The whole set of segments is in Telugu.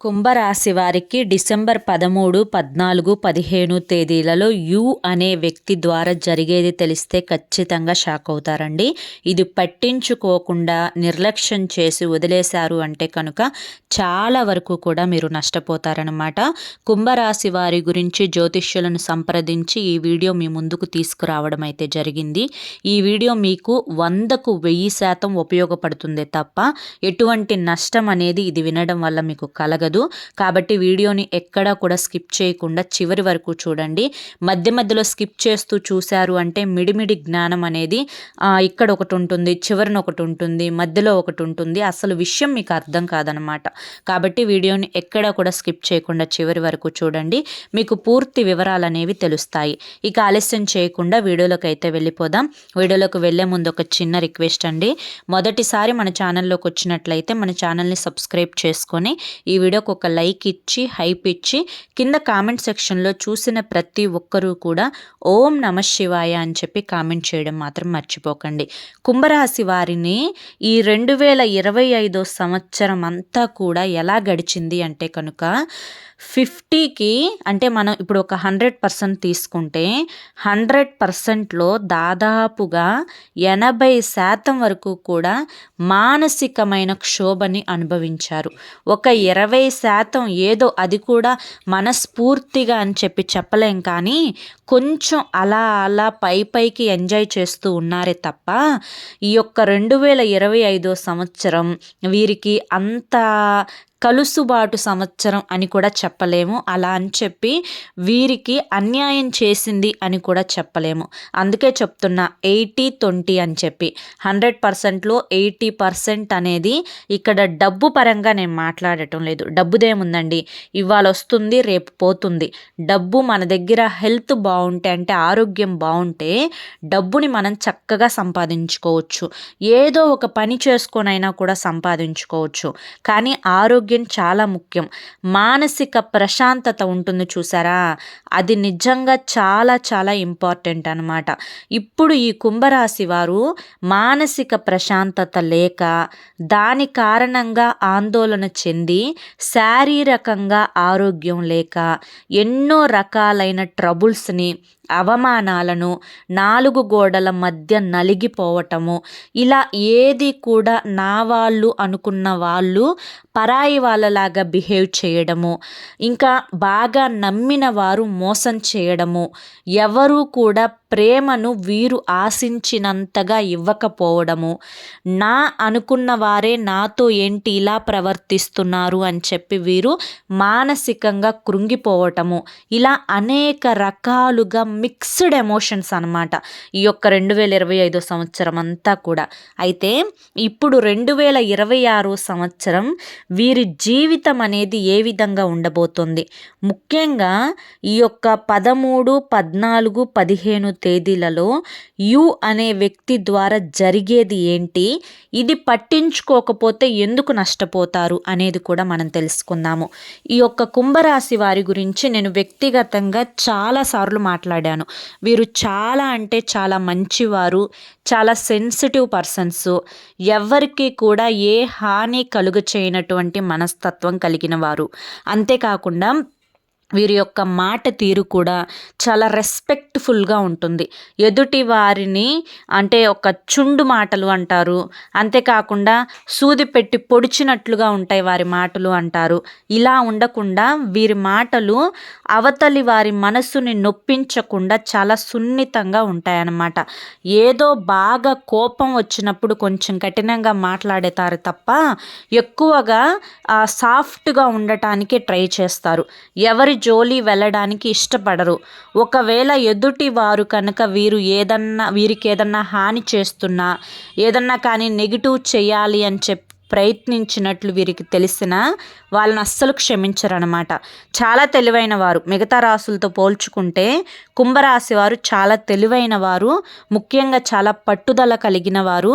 కుంభరాశి వారికి డిసెంబర్ పదమూడు పద్నాలుగు పదిహేను తేదీలలో యు అనే వ్యక్తి ద్వారా జరిగేది తెలిస్తే ఖచ్చితంగా షాక్ అవుతారండి. ఇది పట్టించుకోకుండా నిర్లక్ష్యం చేసి వదిలేశారు అంటే కనుక చాలా వరకు కూడా మీరు నష్టపోతారనమాట కుంభరాశి వారి గురించి జ్యోతిష్యులను సంప్రదించి ఈ వీడియో మీ ముందుకు తీసుకురావడం అయితే జరిగింది. ఈ వీడియో మీకు వందకు వెయ్యి శాతం ఉపయోగపడుతుంది తప్ప ఎటువంటి నష్టం అనేది ఇది వినడం వల్ల మీకు కలగదు. ఉండదు. కాబట్టి వీడియోని ఎక్కడా కూడా స్కిప్ చేయకుండా చివరి వరకు చూడండి. మధ్య మధ్యలో స్కిప్ చేస్తూ చూశారు అంటే మిడిమిడి జ్ఞానం అనేది ఇక్కడ ఒకటి ఉంటుంది చివరిన ఒకటి ఉంటుంది మధ్యలో ఒకటి ఉంటుంది. అసలు విషయం మీకు అర్థం కాదనమాట. కాబట్టి వీడియోని ఎక్కడా కూడా స్కిప్ చేయకుండా చివరి వరకు చూడండి. మీకు పూర్తి వివరాలు అనేవి తెలుస్తాయి. ఇక ఆలస్యం చేయకుండా వీడియోలోకి అయితే వెళ్ళిపోదాం. వీడియోలోకి వెళ్ళే ముందు ఒక చిన్న రిక్వెస్ట్ అండి. మొదటిసారి మన ఛానల్లోకి వచ్చినట్లయితే మన ఛానల్ని సబ్స్క్రైబ్ చేసుకొని ఈ వీడియో వీడియోకి ఒక లైక్ ఇచ్చి హైప్ ఇచ్చి కింద కామెంట్ సెక్షన్లో చూసిన ప్రతి ఒక్కరూ కూడా ఓం నమ శివాయ అని చెప్పి కామెంట్ చేయడం మాత్రం మర్చిపోకండి. కుంభరాశి వారిని ఈ రెండు వేల ఇరవై ఐదో సంవత్సరం అంతా కూడా ఎలా గడిచింది అంటే కనుక ఫిఫ్టీకి అంటే మనం ఇప్పుడు ఒక హండ్రెడ్ పర్సెంట్ తీసుకుంటే హండ్రెడ్ పర్సెంట్లో దాదాపుగా ఎనభై శాతం వరకు కూడా మానసికమైన క్షోభని అనుభవించారు. ఒక ఇరవై శాతం ఏదో అది కూడా మనస్ఫూర్తిగా అని చెప్పి చెప్పలేం కానీ కొంచెం అలా అలా పై పైకి ఎంజాయ్ చేస్తూ ఉన్నారే తప్ప ఈ యొక్క రెండు వేల ఇరవై ఐదో సంవత్సరం వీరికి అంత కలుసుబాటు సంవత్సరం అని కూడా చెప్పలేము. అలా అని చెప్పి వీరికి అన్యాయం చేసింది అని కూడా చెప్పలేము. అందుకే చెప్తున్నా ఎయిటీ ట్వంటీ అని చెప్పి. హండ్రెడ్ పర్సెంట్లో ఎయిటీ పర్సెంట్ అనేది ఇక్కడ డబ్బు పరంగా నేను మాట్లాడటం లేదు. డబ్బుదేముందండి? ఇవాళ వస్తుంది రేపు పోతుంది. డబ్బు మన దగ్గర హెల్త్ బాగుంటే అంటే ఆరోగ్యం బాగుంటే డబ్బుని మనం చక్కగా సంపాదించుకోవచ్చు. ఏదో ఒక పని చేసుకొనైనా కూడా సంపాదించుకోవచ్చు. కానీ ఆరోగ్యం ఆరోగ్యం చాలా ముఖ్యం. మానసిక ప్రశాంతత ఉంటుంది చూసారా? అది నిజంగా చాలా చాలా ఇంపార్టెంట్ అనమాట ఇప్పుడు ఈ కుంభరాశి వారు మానసిక ప్రశాంతత లేక దాని కారణంగా ఆందోళన చెంది శారీరకంగా ఆరోగ్యం లేక ఎన్నో రకాలైన ట్రబుల్స్ని అవమానాలను నాలుగు గోడల మధ్య నలిగిపోవటము ఇలా ఏది కూడా నా వాళ్ళు అనుకున్న వాళ్ళు పరాయి వాళ్ళలాగా బిహేవ్ చేయడము ఇంకా బాగా నమ్మిన వారు మోసం చేయడము ఎవరు కూడా ప్రేమను వీరు ఆశించినంతగా ఇవ్వకపోవడము. నా అనుకున్న వారే నాతో ఏంటి ఇలా ప్రవర్తిస్తున్నారు అని చెప్పి వీరు మానసికంగా కృంగిపోవటము. ఇలా అనేక రకాలుగా మిక్స్డ్ ఎమోషన్స్ అనమాట ఈ యొక్క రెండు వేల ఇరవై ఐదో సంవత్సరం అంతా కూడా. అయితే ఇప్పుడు రెండు వేల ఇరవై ఆరో సంవత్సరం వీరి జీవితం అనేది ఏ విధంగా ఉండబోతుంది? ముఖ్యంగా ఈ యొక్క పదమూడు పద్నాలుగు పదిహేను తేదీలలో యు అనే వ్యక్తి ద్వారా జరిగేది ఏంటి? ఇది పట్టించుకోకపోతే ఎందుకు నష్టపోతారు? అనేది కూడా మనం తెలుసుకుందాము. ఈ యొక్క కుంభరాశి వారి గురించి నేను వ్యక్తిగతంగా చాలాసార్లు మాట్లాడాను. వీరు చాలా అంటే చాలా మంచివారు చాలా సెన్సిటివ్ పర్సన్స్. ఎవరికి కూడా ఏ హాని కలుగు చేయనటువంటి మనస్తత్వం కలిగిన వారు. అంతేకాకుండా వీరి యొక్క మాట తీరు కూడా చాలా రెస్పెక్ట్ఫుల్గా ఉంటుంది. ఎదుటి వారిని అంటే ఒక చుండు మాటలు అంటారు. అంతేకాకుండా సూది పెట్టి పొడిచినట్లుగా ఉంటాయి వారి మాటలు అంటారు. ఇలా ఉండకుండా వీరి మాటలు అవతలి వారి మనసుని నొప్పించకుండా చాలా సున్నితంగా ఉంటాయన్నమాట. ఏదో బాగా కోపం వచ్చినప్పుడు కొంచెం కఠినంగా మాట్లాడేతారు తప్ప ఎక్కువగా సాఫ్ట్గా ఉండటానికి ట్రై చేస్తారు. ఎవరి జోలి వెళ్ళడానికి ఇష్టపడరు. ఒకవేళ ఎదుటి వారు కనుక వీరు ఏదన్నా వీరికి ఏదన్నా హాని చేస్తున్నా ఏదన్నా కానీ నెగిటివ్ చేయాలి అని చెప్పి ప్రయత్నించినట్లు వీరికి తెలిసిన వాళ్ళని అస్సలు క్షమించరనమాట చాలా తెలివైన వారు మిగతా రాసులతో పోల్చుకుంటే కుంభరాశి వారు చాలా తెలివైన వారు ముఖ్యంగా చాలా పట్టుదల కలిగిన వారు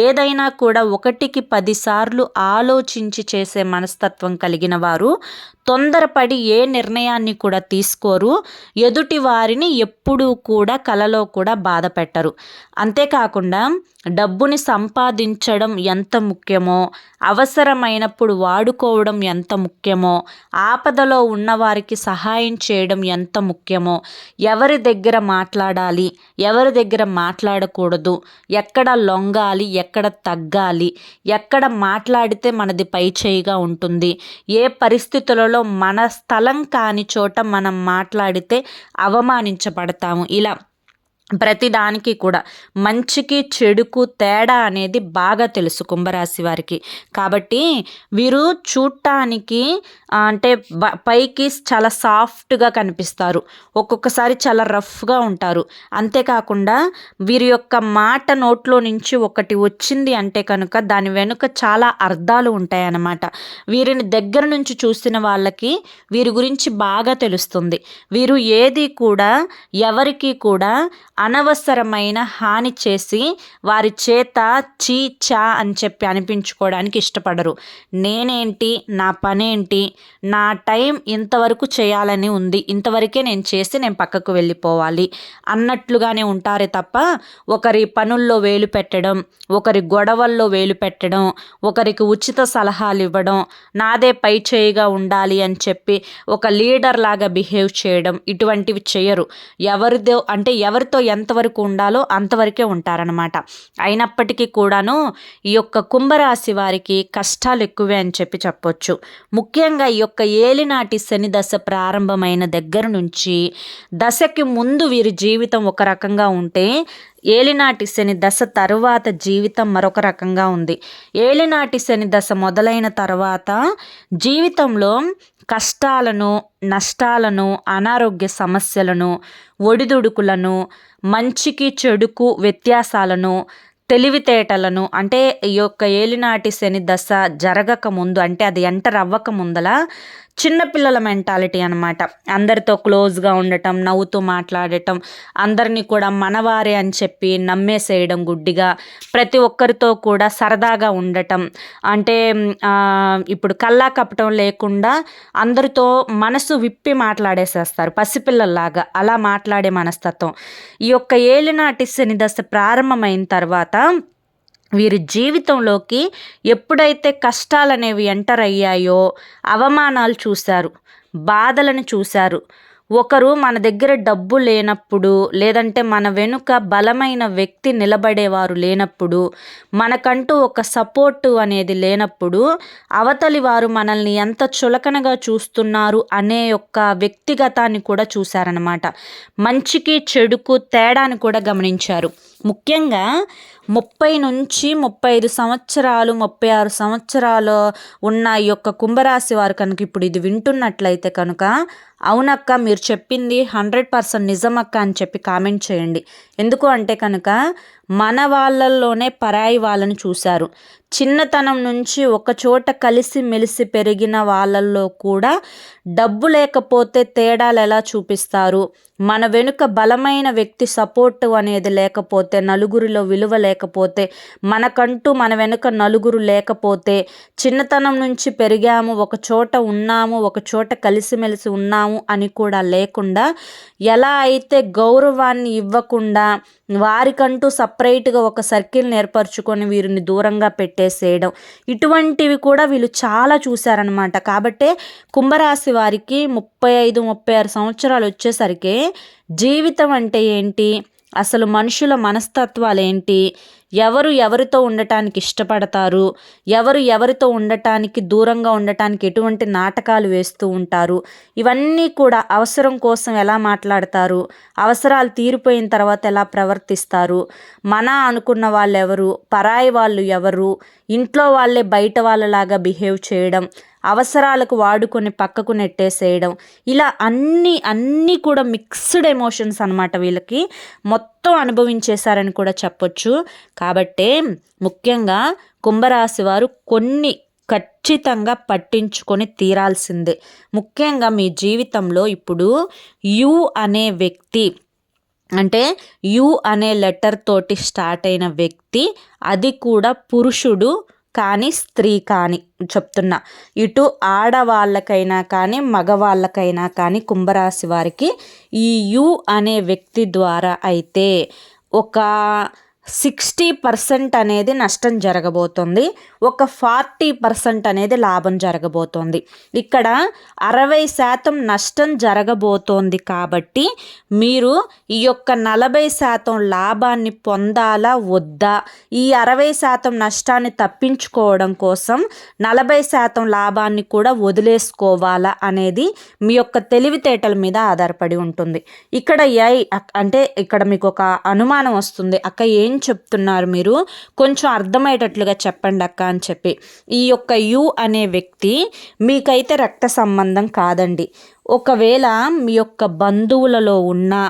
ఏదైనా కూడా ఒకటికి పదిసార్లు ఆలోచించి చేసే మనస్తత్వం కలిగిన వారు తొందరపడి ఏ నిర్ణయాన్ని కూడా తీసుకోరు. ఎదుటి వారిని ఎప్పుడూ కూడా కలలో కూడా బాధ పెట్టరు. అంతేకాకుండా డబ్బుని సంపాదించడం ఎంత ముఖ్యమో అవసరమైనప్పుడు వాడుకోవడం ఎంత ముఖ్యమో ఆపదలో ఉన్నవారికి సహాయం చేయడం ఎంత ముఖ్యమో ఎవరి దగ్గర మాట్లాడాలి ఎవరి దగ్గర మాట్లాడకూడదు ఎక్కడ లొంగాలి ఎక్కడ తగ్గాలి ఎక్కడ మాట్లాడితే మనది పై చేయిగా ఉంటుంది ఏ పరిస్థితులలో మన స్థలం కాని చోట మనం మాట్లాడితే అవమానించబడతాము. ఇలా ప్రతిదానికి కూడా మంచికి చెడుకు తేడా అనేది బాగా తెలుసు కుంభరాశి వారికి. కాబట్టి వీరు చూడటానికి అంటే పైకి చాలా సాఫ్ట్గా కనిపిస్తారు. ఒక్కొక్కసారి చాలా రఫ్గా ఉంటారు. అంతేకాకుండా వీరి యొక్క మాట నోట్లో నుంచి ఒకటి వచ్చింది అంటే కనుక దాని వెనుక చాలా అర్థాలు ఉంటాయన్నమాట. వీరిని దగ్గర నుంచి చూసిన వాళ్ళకి వీరి గురించి బాగా తెలుస్తుంది. వీరు ఏది కూడా ఎవరికి కూడా అనవసరమైన హాని చేసి వారి చేత చీ చా అని చెప్పి అనిపించుకోవడానికి ఇష్టపడరు. నేనేంటి? నా పనేంటి? నా టైం ఇంతవరకు చేయాలని ఉంది. ఇంతవరకే నేను చేసి నేను పక్కకు వెళ్ళిపోవాలి. అన్నట్లుగానే ఉంటారే తప్ప ఒకరి పనుల్లో వేలు పెట్టడం ఒకరి గొడవల్లో వేలు పెట్టడం ఒకరికి ఉచిత సలహాలు ఇవ్వడం నాదే పై చేయిగా ఉండాలి అని చెప్పి ఒక లీడర్ లాగా బిహేవ్ చేయడం ఇటువంటివి చేయరు. ఎవరిదో అంటే ఎవరితో ఎంతవరకు ఉండాలో అంతవరకే ఉంటారనమాట అయినప్పటికీ కూడాను ఈ యొక్క కుంభరాశి వారికి కష్టాలు ఎక్కువే అని చెప్పి చెప్పొచ్చు. ముఖ్యంగా ఈ యొక్క ఏలినాటి శని దశ ప్రారంభమైన దగ్గర నుంచి దశకి ముందు వీరి జీవితం ఒక రకంగా ఉంటే ఏలినాటి శని దశ తరువాత జీవితం మరొక రకంగా ఉంది. ఏలినాటి శని దశ మొదలైన తర్వాత జీవితంలో కష్టాలను నష్టాలను అనారోగ్య సమస్యలను ఒడిదుడుకులను మంచికి చెడుకు వ్యత్యాసాలను తెలివితేటలను అంటే ఈ యొక్క ఏలినాటి శని దశ జరగక ముందు అంటే అది ఎంటర్ అవ్వక ముందల చిన్నపిల్లల మెంటాలిటీ అనమాట అందరితో క్లోజ్గా ఉండటం నవ్వుతూ మాట్లాడటం అందరినీ కూడా మనవారే అని చెప్పి నమ్మేసేయడం గుడ్డిగా ప్రతి ఒక్కరితో కూడా సరదాగా ఉండటం. అంటే ఇప్పుడు కల్లా కప్పటం లేకుండా అందరితో మనసు విప్పి మాట్లాడేసేస్తారు పసిపిల్లల్లాగా. అలా మాట్లాడే మనస్తత్వం. ఈ యొక్క ఏలినాటి శని దశ ప్రారంభమైన తర్వాత వీరి జీవితంలోకి ఎప్పుడైతే కష్టాలు అనేవి ఎంటర్ అయ్యాయో అవమానాలు చూశారు బాధలను చూశారు. ఒకరు మన దగ్గర డబ్బు లేనప్పుడు లేదంటే మన వెనుక బలమైన వ్యక్తి నిలబడేవారు లేనప్పుడు మనకంటూ ఒక సపోర్టు అనేది లేనప్పుడు అవతలి వారు మనల్ని ఎంత చులకనగా చూస్తున్నారు అనే యొక్క వ్యక్తిగతాన్ని కూడా చూశారనమాట మంచికి చెడుకు తేడాని కూడా గమనించారు. ముఖ్యంగా ముప్పై నుంచి ముప్పై ఐదు సంవత్సరాలు ముప్పై ఆరు సంవత్సరాలు ఉన్న ఈ యొక్క కుంభరాశి వారు కనుక ఇప్పుడు ఇది వింటున్నట్లయితే కనుక అవునక్క మీరు చెప్పింది హండ్రెడ్ పర్సెంట్ నిజమక్క అని చెప్పి కామెంట్ చేయండి. ఎందుకు అంటే కనుక మన వాళ్ళల్లోనే పరాయి వాళ్ళని చూశారు. చిన్నతనం నుంచి ఒక చోట కలిసి మెలిసి పెరిగిన వాళ్ళల్లో కూడా డబ్బు లేకపోతే తేడాలు ఎలా చూపిస్తారు? మన వెనుక బలమైన వ్యక్తి సపోర్ట్ అనేది లేకపోతే నలుగురిలో విలువ లేకపోతే మనకంటూ మన వెనుక నలుగురు లేకపోతే చిన్నతనం నుంచి పెరిగాము ఒక చోట ఉన్నాము ఒక చోట కలిసిమెలిసి ఉన్నాము అని కూడా లేకుండా ఎలా అయితే గౌరవాన్ని ఇవ్వకుండా వారికంటూ సపరేట్గా ఒక సర్కిల్ని ఏర్పరచుకొని వీరిని దూరంగా పెట్టేసేయడం. ఇటువంటివి కూడా వీళ్ళు చాలా చూశారనమాట కాబట్టే కుంభరాశి వారికి ముప్పై ఐదు ముప్పై ఆరు సంవత్సరాలు వచ్చేసరికి జీవితం అంటే ఏంటి? అసలు మనుషుల మనస్తత్వాలు ఏంటి? ఎవరు ఎవరితో ఉండటానికి ఇష్టపడతారు? ఎవరు ఎవరితో ఉండటానికి దూరంగా ఉండటానికి ఎటువంటి నాటకాలు వేస్తూ ఉంటారు? ఇవన్నీ కూడా అవసరం కోసం ఎలా మాట్లాడతారు? అవసరాలు తీరిపోయిన తర్వాత ఎలా ప్రవర్తిస్తారు? మన అనుకున్న వాళ్ళు ఎవరు పరాయి వాళ్ళు ఎవరు? ఇంట్లో వాళ్ళే బయట వాళ్ళలాగా బిహేవ్ చేయడం అవసరాలకు వాడుకొని పక్కకు నెట్టేసేయడం. ఇలా అన్నీ అన్నీ కూడా మిక్స్డ్ ఎమోషన్స్ అనమాట వీళ్ళకి. మొత్తం అనుభవించేశారని కూడా చెప్పొచ్చు. కాబట్టే ముఖ్యంగా కుంభరాశి వారు కొన్ని ఖచ్చితంగా పట్టించుకొని తీరాల్సిందే. ముఖ్యంగా మీ జీవితంలో ఇప్పుడు యు అనే వ్యక్తి అంటే యు అనే లెటర్ తోటి స్టార్ట్ అయిన వ్యక్తి అది కూడా పురుషుడు కానీ స్త్రీ కానీ చెప్తున్నా. ఇటు ఆడవాళ్ళకైనా కానీ మగవాళ్ళకైనా కానీ కుంభరాశి వారికి ఈ యు అనే వ్యక్తి ద్వారా అయితే ఒక సిక్స్టీ పర్సెంట్ అనేది నష్టం జరగబోతుంది. ఒక ఫార్టీ పర్సెంట్ అనేది లాభం జరగబోతోంది. ఇక్కడ అరవై శాతం నష్టం జరగబోతోంది కాబట్టి మీరు ఈ యొక్క నలభై శాతం లాభాన్ని పొందాలా వద్దా? ఈ అరవై శాతం నష్టాన్ని తప్పించుకోవడం కోసం నలభై శాతం లాభాన్ని కూడా వదిలేసుకోవాలా అనేది మీ యొక్క తెలివితేటల మీద ఆధారపడి ఉంటుంది. ఇక్కడ ఏ అంటే ఇక్కడ మీకు ఒక అనుమానం వస్తుంది. అక్క ఏం ఏం చెప్తున్నారు మీరు? కొంచెం అర్థమయ్యేటట్లుగా చెప్పండి అక్క అని చెప్పి. ఈ యొక్క యు అనే వ్యక్తి మీకైతే రక్త సంబంధం కాదండి. ఒకవేళ మీ యొక్క బంధువులలో ఉన్నా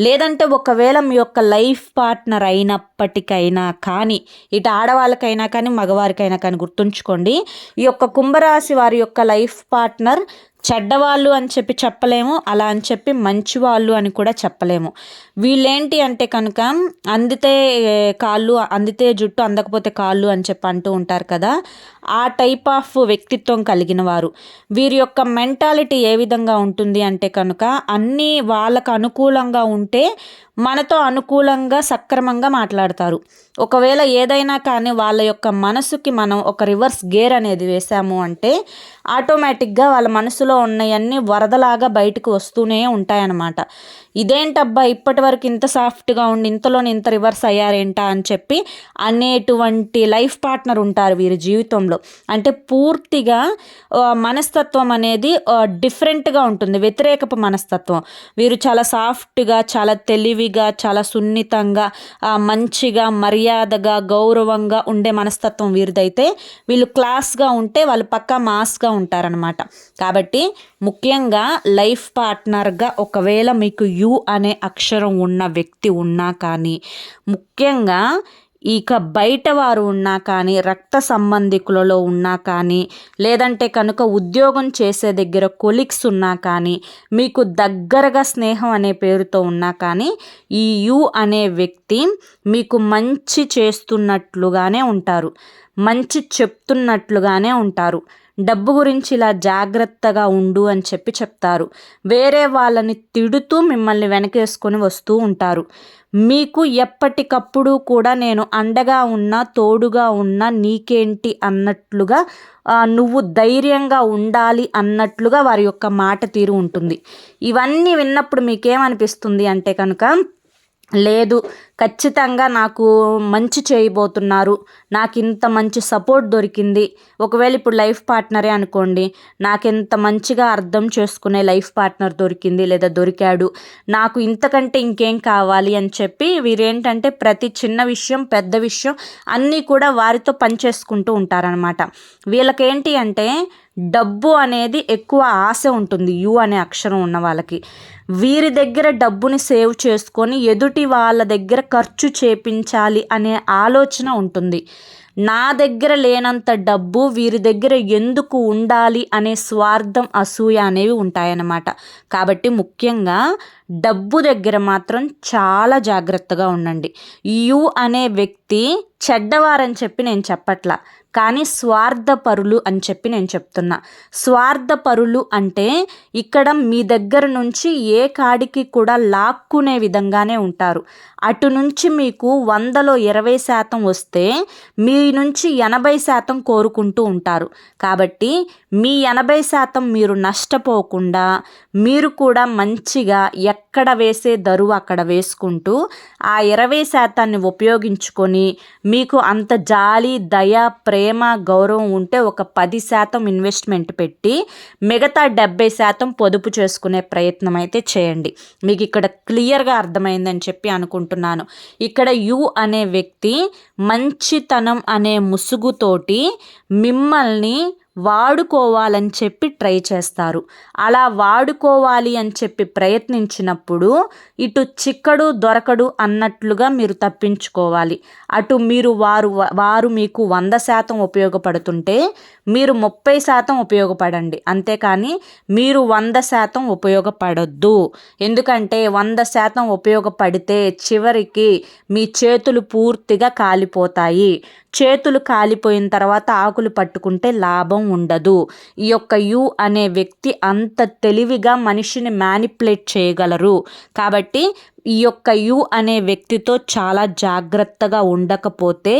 లేదంటే ఒకవేళ మీ యొక్క లైఫ్ పార్ట్నర్ అయినప్పటికైనా కానీ ఇటు ఆడవాళ్ళకైనా కానీ మగవారికైనా కానీ గుర్తుంచుకోండి. ఈ యొక్క కుంభరాశి వారి యొక్క లైఫ్ పార్ట్నర్ చెడ్డవాళ్ళు అని చెప్పి చెప్పలేము అలా అని చెప్పి మంచివాళ్ళు అని కూడా చెప్పలేము. వీళ్ళేంటి అంటే కనుక అందితే కాళ్ళు అందితే జుట్టు అందకపోతే కాళ్ళు అని చెప్పి అంటూ ఉంటారు కదా ఆ టైప్ ఆఫ్ వ్యక్తిత్వం కలిగిన వారు. వీరి యొక్క మెంటాలిటీ ఏ విధంగా ఉంటుంది అంటే కనుక అన్నీ వాళ్ళకు అనుకూలంగా ఉంటే మనతో అనుకూలంగా సక్రమంగా మాట్లాడతారు. ఒకవేళ ఏదైనా కానీ వాళ్ళ యొక్క మనసుకి మనం ఒక రివర్స్ గేర్ అనేది వేసాము అంటే ఆటోమేటిక్గా వాళ్ళ మనసులో ఉన్నవన్నీ వరదలాగా బయటకు వస్తూనే ఉంటాయన్నమాట. ఇదేంటబ్బా ఇప్పటి వరకు ఇంత సాఫ్ట్గా ఉండి ఇంతలోనే ఇంత రివర్స్ అయ్యారేంటా అని చెప్పి అనేటువంటి లైఫ్ పార్ట్నర్ ఉంటారు వీరి జీవితంలో. అంటే పూర్తిగా మనస్తత్వం అనేది డిఫరెంట్గా ఉంటుంది. వ్యతిరేకపు మనస్తత్వం. వీరు చాలా సాఫ్ట్గా చాలా తెలివిగా చాలా సున్నితంగా మంచిగా మర్యాదగా గౌరవంగా ఉండే మనస్తత్వం వీరిదైతే వీళ్ళు క్లాస్గా ఉంటే వాళ్ళు పక్కా మాస్గా ఉంటారనమాట కాబట్టి ముఖ్యంగా లైఫ్ పార్ట్నర్గా ఒకవేళ మీకు యు అనే అక్షరం ఉన్న వ్యక్తి ఉన్నా కానీ ముఖ్యంగా ఇక బయట వారు ఉన్నా కానీ రక్త సంబంధికులలో ఉన్నా కానీ లేదంటే కనుక ఉద్యోగం చేసే దగ్గర కొలిక్స్ ఉన్నా కానీ మీకు దగ్గరగా స్నేహం అనే పేరుతో ఉన్నా కానీ ఈ యు అనే వ్యక్తి మీకు మంచి చేస్తున్నట్లుగానే ఉంటారు. మంచి చెప్తున్నట్లుగానే ఉంటారు. డబ్బు గురించి ఇలా జాగ్రత్తగా ఉండు అని చెప్పి చెప్తారు. వేరే వాళ్ళని తిడుతూ మిమ్మల్ని వెనకేసుకొని వస్తూ ఉంటారు. మీకు ఎప్పటికప్పుడు కూడా నేను అండగా ఉన్నా తోడుగా ఉన్నా నీకేంటి అన్నట్లుగా నువ్వు ధైర్యంగా ఉండాలి అన్నట్లుగా వారి యొక్క మాట తీరు ఉంటుంది. ఇవన్నీ విన్నప్పుడు మీకేమనిపిస్తుంది అంటే కనుక లేదు ఖచ్చితంగా నాకు మంచి చేయబోతున్నారు. నాకు ఇంత మంచి సపోర్ట్ దొరికింది. ఒకవేళ ఇప్పుడు లైఫ్ పార్ట్నరే అనుకోండి నాకు ఎంత మంచిగా అర్థం చేసుకునే లైఫ్ పార్ట్నర్ దొరికింది లేదా దొరికాడు నాకు ఇంతకంటే ఇంకేం కావాలి అని చెప్పి వీరేంటంటే ప్రతి చిన్న విషయం పెద్ద విషయం అన్నీ కూడా వారితో పనిచేసుకుంటూ ఉంటారనమాట వీళ్ళకేంటి అంటే డబ్బు అనేది ఎక్కువ ఆశ ఉంటుంది యు అనే అక్షరం ఉన్న వాళ్ళకి. వీరి దగ్గర డబ్బుని సేవ్ చేసుకొని ఎదుటి వాళ్ళ దగ్గర ఖర్చు చేపించాలి అనే ఆలోచన ఉంటుంది. నా దగ్గర లేనంత డబ్బు వీరి దగ్గర ఎందుకు ఉండాలి అనే స్వార్థం అసూయ అనేవి ఉంటాయన్నమాట. కాబట్టి ముఖ్యంగా డబ్బు దగ్గర మాత్రం చాలా జాగ్రత్తగా ఉండండి. యు అనే వ్యక్తి చెడ్డవారని చెప్పి నేను చెప్పట్లా. కానీ స్వార్థపరులు అని చెప్పి నేను చెప్తున్నా. స్వార్థపరులు అంటే ఇక్కడ మీ దగ్గర నుంచి ఏ కాడికి కూడా లాక్కునే విధంగానే ఉంటారు. అటు నుంచి మీకు వందలో ఇరవై శాతం వస్తే మీ నుంచి ఎనభై శాతం కోరుకుంటూ ఉంటారు. కాబట్టి మీ ఎనభై శాతం మీరు నష్టపోకుండా మీరు కూడా మంచిగా ఎక్కడ వేసే దరువు అక్కడ వేసుకుంటూ ఆ ఇరవై శాతాన్ని ఉపయోగించుకొని మీకు అంత జాలి దయ ప్రేమ గౌరవం ఉంటే ఒక పది శాతం ఇన్వెస్ట్మెంట్ పెట్టి మిగతా డెబ్బై శాతం పొదుపు చేసుకునే ప్రయత్నం అయితే చేయండి. మీకు ఇక్కడ క్లియర్గా అర్థమైందని చెప్పి అనుకుంటున్నాను. ఇక్కడ యు అనే వ్యక్తి మంచితనం అనే ముసుగుతోటి మిమ్మల్ని వాడుకోవాలని చెప్పి ట్రై చేస్తారు. అలా వాడుకోవాలి అని చెప్పి ప్రయత్నించినప్పుడు ఇటు చిక్కడు దొరకడు అన్నట్లుగా మీరు తప్పించుకోవాలి. అటు మీరు వారు వారు మీకు వంద శాతం ఉపయోగపడుతుంటే మీరు ముప్పై శాతం ఉపయోగపడండి. అంతేకాని మీరు వంద శాతం ఉపయోగపడొద్దు. ఎందుకంటే వంద శాతం ఉపయోగపడితే చివరికి మీ చేతులు పూర్తిగా కాలిపోతాయి. చేతులు కాలిపోయిన తర్వాత ఆకులు పట్టుకుంటే లాభం ఉండదు. ఈ యొక్క యు అనే వ్యక్తి అంత తెలివిగా మనిషిని మ్యానిపులేట్ చేయగలరు. కాబట్టి ఈ యొక్క యు అనే వ్యక్తితో చాలా జాగ్రత్తగా ఉండకపోతే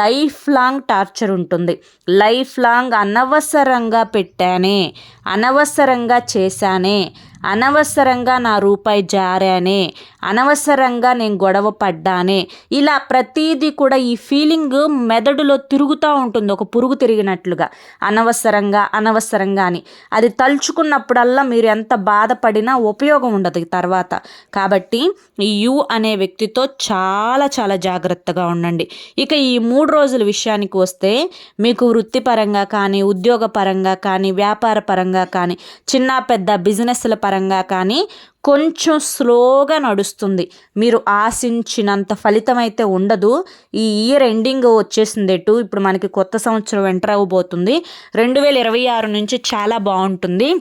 లైఫ్ లాంగ్ టార్చర్ ఉంటుంది. లైఫ్ లాంగ్ అనవసరంగా పెట్టానే అనవసరంగా చేశానే అనవసరంగా నా రూపాయి జారానే అనవసరంగా నేను గొడవ పడ్డానే. ఇలా ప్రతీది కూడా ఈ ఫీలింగ్ మెదడులో తిరుగుతూ ఉంటుంది ఒక పురుగు తిరిగినట్లుగా. అనవసరంగా అనవసరంగా అని. అది తలుచుకున్నప్పుడల్లా మీరు ఎంత బాధపడినా ఉపయోగం ఉండదు తర్వాత. కాబట్టి ఈ యు అనే వ్యక్తితో చాలా చాలా జాగ్రత్తగా ఉండండి. ఇక ఈ మూడు రోజుల విషయానికి వస్తే మీకు వృత్తిపరంగా కానీ ఉద్యోగపరంగా కానీ వ్యాపార పరంగా కానీ చిన్న పెద్ద బిజినెస్ల పరంగా కానీ కొంచెం స్లోగా నడుస్తుంది. మీరు ఆశించినంత ఫలితం అయితే ఉండదు. ఈ ఇయర్ ఎండింగ్ వచ్చేసింది ఎటు. ఇప్పుడు మనకి కొత్త సంవత్సరం ఎంటర్ అవ్వబోతుంది. రెండు వేల ఇరవై ఆరు నుంచి చాలా బాగుంటుంది.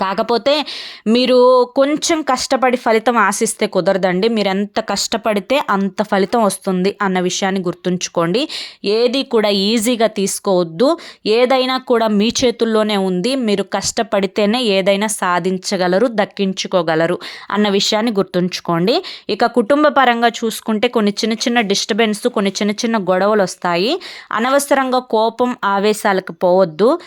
కాకపోతే మీరు కొంచెం కష్టపడి ఫలితం ఆశిస్తే కుదరదండి. మీరు ఎంత కష్టపడితే అంత ఫలితం వస్తుంది అన్న విషయాన్ని గుర్తుంచుకోండి. ఏది కూడా ఈజీగా తీసుకోవద్దు. ఏదైనా కూడా మీ చేతుల్లోనే ఉంది. మీరు కష్టపడితేనే ఏదైనా సాధించగలరు దక్కించుకోగలరు అన్న విషయాన్ని గుర్తుంచుకోండి. ఇక కుటుంబ పరంగా చూసుకుంటే కొన్ని చిన్న చిన్న డిస్టర్బెన్స్ కొన్ని చిన్న చిన్న గొడవలు వస్తాయి. అనవసరంగా కోపం ఆవేశాలకు పోవద్దు.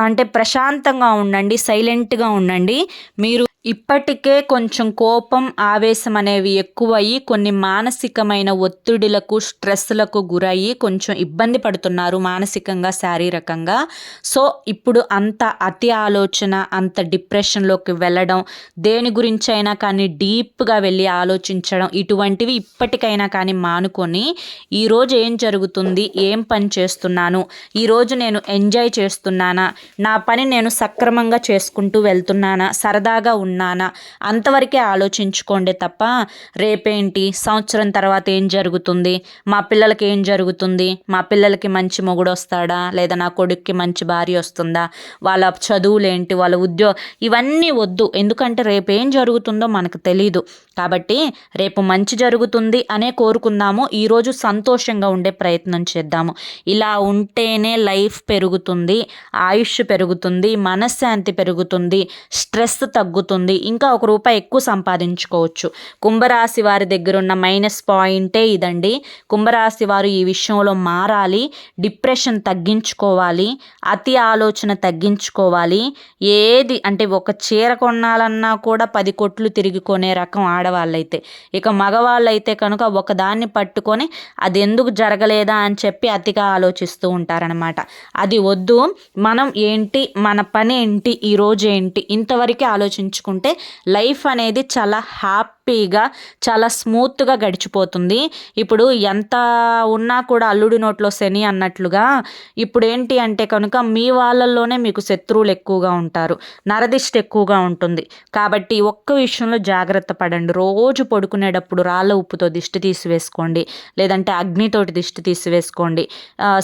అంటే ప్రశాంతంగా ఉండండి సైలెంట్గా ఉండండి. మీరు ఇప్పటికే కొంచెం కోపం ఆవేశం అనేవి ఎక్కువయ్యి కొన్ని మానసికమైన ఒత్తిడులకు స్ట్రెస్లకు గురయ్యి కొంచెం ఇబ్బంది పడుతున్నారు మానసికంగా శారీరకంగా. సో ఇప్పుడు అంత అతి ఆలోచన అంత డిప్రెషన్లోకి వెళ్ళడం దేని గురించి అయినా కానీ డీప్గా వెళ్ళి ఆలోచించడం ఇటువంటివి ఇప్పటికైనా కానీ మానుకొని ఈరోజు ఏం జరుగుతుంది ఏం పని చేస్తున్నాను ఈరోజు నేను ఎంజాయ్ చేస్తున్నానా నా పని నేను సక్రమంగా చేసుకుంటూ వెళ్తున్నానా సరదాగా ఉన్న ఉన్నానా అంతవరకే ఆలోచించుకోండి తప్ప రేపేంటి? సంవత్సరం తర్వాత ఏం జరుగుతుంది? మా పిల్లలకి ఏం జరుగుతుంది? మా పిల్లలకి మంచి మొగుడు వస్తాడా లేదా నా కొడుక్కి మంచి భార్య వస్తుందా? వాళ్ళ చదువులేంటి? వాళ్ళ ఉద్యోగ ఇవన్నీ వద్దు. ఎందుకంటే రేపు ఏం జరుగుతుందో మనకు తెలీదు. కాబట్టి రేపు మంచి జరుగుతుంది అనే కోరుకుందాము. ఈరోజు సంతోషంగా ఉండే ప్రయత్నం చేద్దాము. ఇలా ఉంటేనే లైఫ్ పెరుగుతుంది ఆయుష్ పెరుగుతుంది మనశ్శాంతి పెరుగుతుంది స్ట్రెస్ తగ్గుతుంది. ఉంటుంది ఇంకా ఒక రూపాయి ఎక్కువ సంపాదించుకోవచ్చు. కుంభరాశి వారి దగ్గర ఉన్న మైనస్ పాయింటే ఇదండి. కుంభరాశి వారు ఈ విషయంలో మారాలి. డిప్రెషన్ తగ్గించుకోవాలి. అతి ఆలోచన తగ్గించుకోవాలి. ఏది అంటే ఒక చీర కొనాలన్నా కూడా పది కొట్లు తిరిగి కొనే రకం ఆడవాళ్ళైతే. ఇక మగవాళ్ళైతే కనుక ఒకదాన్ని పట్టుకొని అది ఎందుకు జరగలేదా అని చెప్పి అతిగా ఆలోచిస్తూ ఉంటారనమాట అది వద్దు. మనం ఏంటి? మన పని ఏంటి? ఈరోజు ఏంటి? ఇంతవరకే ఆలోచించుకుంటాం చేసుకుంటే లైఫ్ అనేది చాలా హ్యాపీగా చాలా స్మూత్గా గడిచిపోతుంది. ఇప్పుడు ఎంత ఉన్నా కూడా అల్లుడి నోట్లో శని అన్నట్లుగా ఇప్పుడు ఏంటి అంటే కనుక మీ వాళ్ళల్లోనే మీకు శత్రువులు ఎక్కువగా ఉంటారు. నరదిష్టి ఎక్కువగా ఉంటుంది. కాబట్టి ఒక్క విషయంలో జాగ్రత్త పడండి. రోజు పడుకునేటప్పుడు రాళ్ళ ఉప్పుతో దిష్టి తీసివేసుకోండి. లేదంటే అగ్నితోటి దిష్టి తీసివేసుకోండి.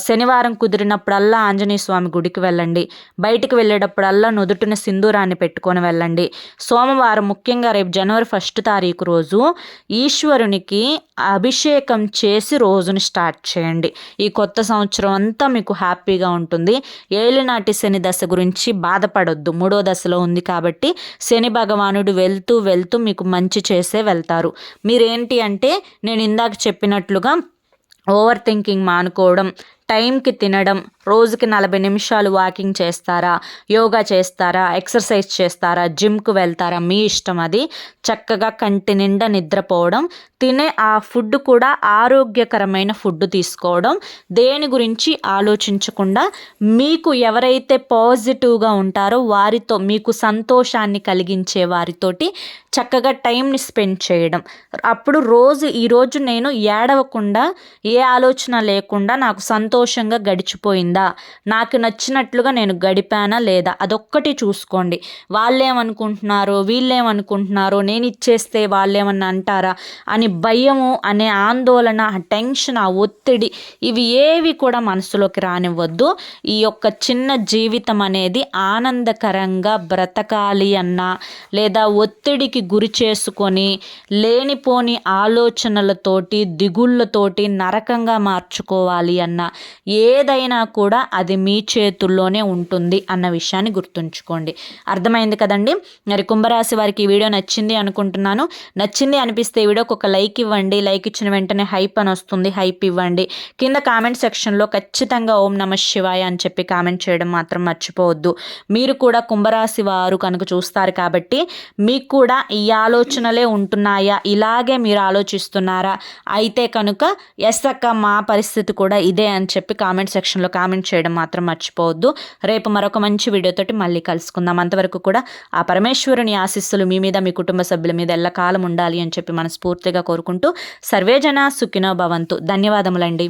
శనివారం కుదిరినప్పుడల్లా ఆంజనేయ స్వామి గుడికి వెళ్ళండి. బయటికి వెళ్ళేటప్పుడల్లా నుదుటిన సింధూరాన్ని పెట్టుకొని వెళ్ళండి. సోమవారం ముఖ్యంగా రేపు జనవరి ఫస్ట్ తారీఖు రోజు ఈశ్వరునికి అభిషేకం చేసి రోజుని స్టార్ట్ చేయండి. ఈ కొత్త సంవత్సరం అంతా మీకు హ్యాపీగా ఉంటుంది. ఏలినాటి శని దశ గురించి బాధపడొద్దు. మూడో దశలో ఉంది కాబట్టి శని భగవానుడు వెళ్తూ వెళ్తూ మీకు మంచి చేసే వెళ్తారు. మీరేంటి అంటే నేను ఇందాక చెప్పినట్లుగా ఓవర్ థింకింగ్ మానుకోవడం టైంకి తినడం రోజుకి నలభై నిమిషాలు వాకింగ్ చేస్తారా యోగా చేస్తారా ఎక్సర్సైజ్ చేస్తారా జిమ్కు వెళ్తారా మీ ఇష్టం అది. చక్కగా కంటి నిండా నిద్రపోవడం తినే ఆ ఫుడ్ కూడా ఆరోగ్యకరమైన ఫుడ్ తీసుకోవడం. దేని గురించి ఆలోచించకుండా మీకు ఎవరైతే పాజిటివ్గా ఉంటారో వారితో మీకు సంతోషాన్ని కలిగించే వారితోటి చక్కగా టైంని స్పెండ్ చేయడం. అప్పుడు రోజు ఈరోజు నేను ఏడవకుండా ఏ ఆలోచన లేకుండా నాకు సంతోషంగా గడిచిపోయిందా? నాకు నచ్చినట్లుగా నేను గడిపానా లేదా? అదొక్కటి చూసుకోండి. వాళ్ళేమనుకుంటున్నారో వీళ్ళేమనుకుంటున్నారో నేను ఇచ్చేస్తే వాళ్ళేమన్నా అంటారా? అని భయము అనే ఆందోళన ఆ టెన్షన్ ఆ ఒత్తిడి ఇవి ఏవి కూడా మనసులోకి రానివ్వద్దు. ఈ యొక్క చిన్న జీవితం అనేది ఆనందకరంగా బ్రతకాలి అన్నా లేదా ఒత్తిడికి గురి చేసుకొని లేనిపోని ఆలోచనలతోటి దిగుళ్ళతోటి నరకంగా మార్చుకోవాలి అన్న ఏదైనా కూడా అది మీ చేతుల్లోనే ఉంటుంది అన్న విషయాన్ని గుర్తుంచుకోండి. అర్థమైంది కదండి? మరి కుంభరాశి వారికి ఈ వీడియో నచ్చింది అనుకుంటున్నాను. నచ్చింది అనిపిస్తే ఈ వీడియోకి ఒక లైక్ ఇవ్వండి. లైక్ ఇచ్చిన వెంటనే హైప్ అని వస్తుంది. హైప్ ఇవ్వండి. కింద కామెంట్ సెక్షన్లో ఖచ్చితంగా ఓం నమ శివాయ అని చెప్పి కామెంట్ చేయడం మాత్రం మర్చిపోవద్దు. మీరు కూడా కుంభరాశి వారు కనుక చూస్తారు కాబట్టి మీకు కూడా ఈ ఆలోచనలే ఉంటున్నాయా? ఇలాగే మీరు ఆలోచిస్తున్నారా? అయితే కనుక ఎస్ అక్క మా పరిస్థితి కూడా ఇదే అని చెప్పి కామెంట్ సెక్షన్లో కామెంట్ చేయడం మాత్రం మర్చిపోవద్దు. రేపు మరొక మంచి వీడియోతోటి మళ్ళీ కలుసుకుందాం. అంతవరకు కూడా ఆ పరమేశ్వరుని ఆశీస్సులు మీ మీద మీ కుటుంబ సభ్యుల మీద ఎల్లకాలం ఉండాలి అని చెప్పి మనస్ఫూర్తిగా కోరుకుంటూ సర్వేజన సుఖినో భవంతు. ధన్యవాదములండి.